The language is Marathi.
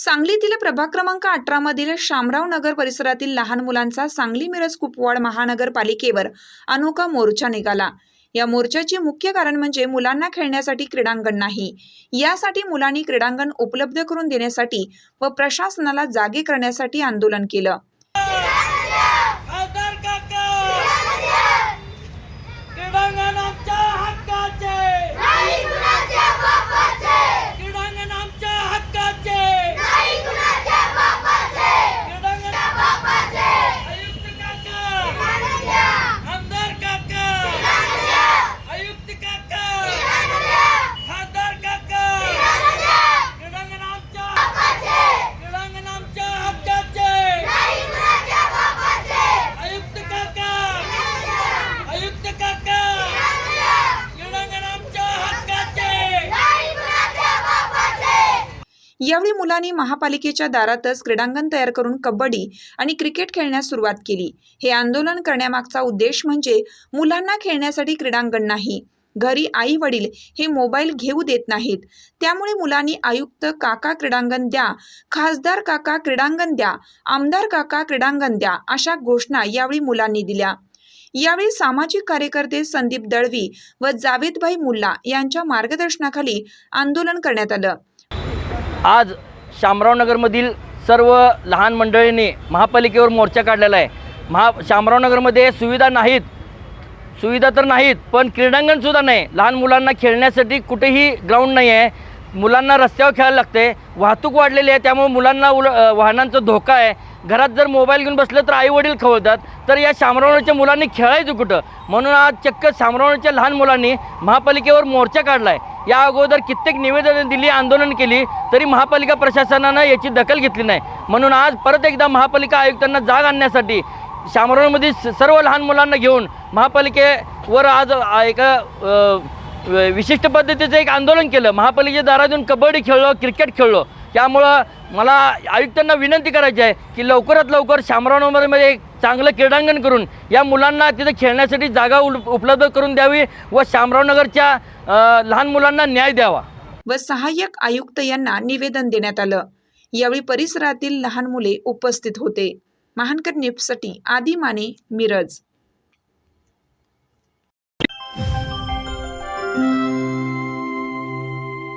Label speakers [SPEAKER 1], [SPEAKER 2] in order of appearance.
[SPEAKER 1] सांगलीतील प्रभाग क्रमांक अठरा मधील शामराव नगर परिसरातील लहान मुलांचा सांगली मिरज कुपवाड महानगरपालिकेवर अनोखा मोर्चा निघाला. या मोर्चाचे मुख्य कारण म्हणजे मुलांना खेळण्यासाठी क्रीडांगण नाही. यासाठी मुलांनी क्रीडांगण उपलब्ध करून देण्यासाठी व प्रशासनाला जागे करण्यासाठी आंदोलन केलं
[SPEAKER 2] खासदार काका क्रीडांगण आमच्या हक्काचे क्रीडांगण आमच्या हक्काचे क्रीडांगण आयुक्त काका आमदार काका आयुक्त काका खासदार काका क्रीडांगण आमच्या क्रीडांगण आमच्या हक्काचे आयुक्त काका आयुक्त काका क्रीडांगण आमच्या हक्काचे
[SPEAKER 1] यावेळी मुलांनी महापालिकेच्या दारातच क्रीडांगण तयार करून कबड्डी आणि क्रिकेट खेळण्यास सुरुवात केली. हे आंदोलन करण्यामागचा उद्देश म्हणजे मुलांना खेळण्यासाठी क्रीडांगण नाही. घरी आई वडील हे मोबाईल घेऊ देत नाहीत. त्यामुळे मुलांनी आयुक्त काका क्रीडांगण द्या खासदार काका क्रीडांगण द्या आमदार काका क्रीडांगण द्या अशा घोषणा यावेळी मुलांनी दिल्या. यावेळी सामाजिक कार्यकर्ते संदीप दळवी व जावेदभाई मुल्ला यांच्या मार्गदर्शनाखाली आंदोलन करण्यात आलं.
[SPEAKER 3] आज शामरावनगरमधील सर्व लहान मंडळींनी महापालिकेवर मोर्चा काढलेला आहे. महा शामरावनगरमध्ये सुविधा नाहीत. सुविधा तर नाहीत पण क्रीडांगणसुद्धा नाही. लहान मुलांना खेळण्यासाठी कुठेही ग्राउंड नाही आहे मुलांना रस्त्यावर खेळायला लागते. वाहतूक वाढलेली आहे त्यामुळे मुलांना उल वाहनांचा धोका आहे. घरात जर मोबाईल घेऊन बसलं तर आईवडील खवळतात. तर या शामरावणीच्या मुलांनी खेळायचं कुठं? म्हणून आज चक्क शामरावणीच्या लहान मुलांनी महापालिकेवर मोर्चा काढला आहे या अगोदर कित्येक निवेदनं दिली आंदोलन केली तरी महापालिका प्रशासनानं याची दखल घेतली नाही. म्हणून आज परत एकदा महापालिका आयुक्तांना जाग आणण्यासाठी शामरावमध्ये सर्व लहान मुलांना घेऊन महापालिकेवर आज एका विशिष्ट पद्धतीचं एक आंदोलन केलं. महापालिकेच्या दारातून कबड्डी खेळलो क्रिकेट खेळलो. त्यामुळं मला आयुक्तांना विनंती करायची आहे की लवकरात लवकर शामरावनगरमध्ये एक चांगलं क्रीडांगण करून या मुलांना तिथे खेळण्यासाठी जागा उपलब्ध करून द्यावी व शामरावनगरच्या लहान मुलांना न्याय द्यावा.
[SPEAKER 1] व सहाय्यक आयुक्त यांना निवेदन देण्यात आलं. यावेळी परिसरातील लहान मुले उपस्थित होते. महानकर नेपसाठी आदी माने मिरज.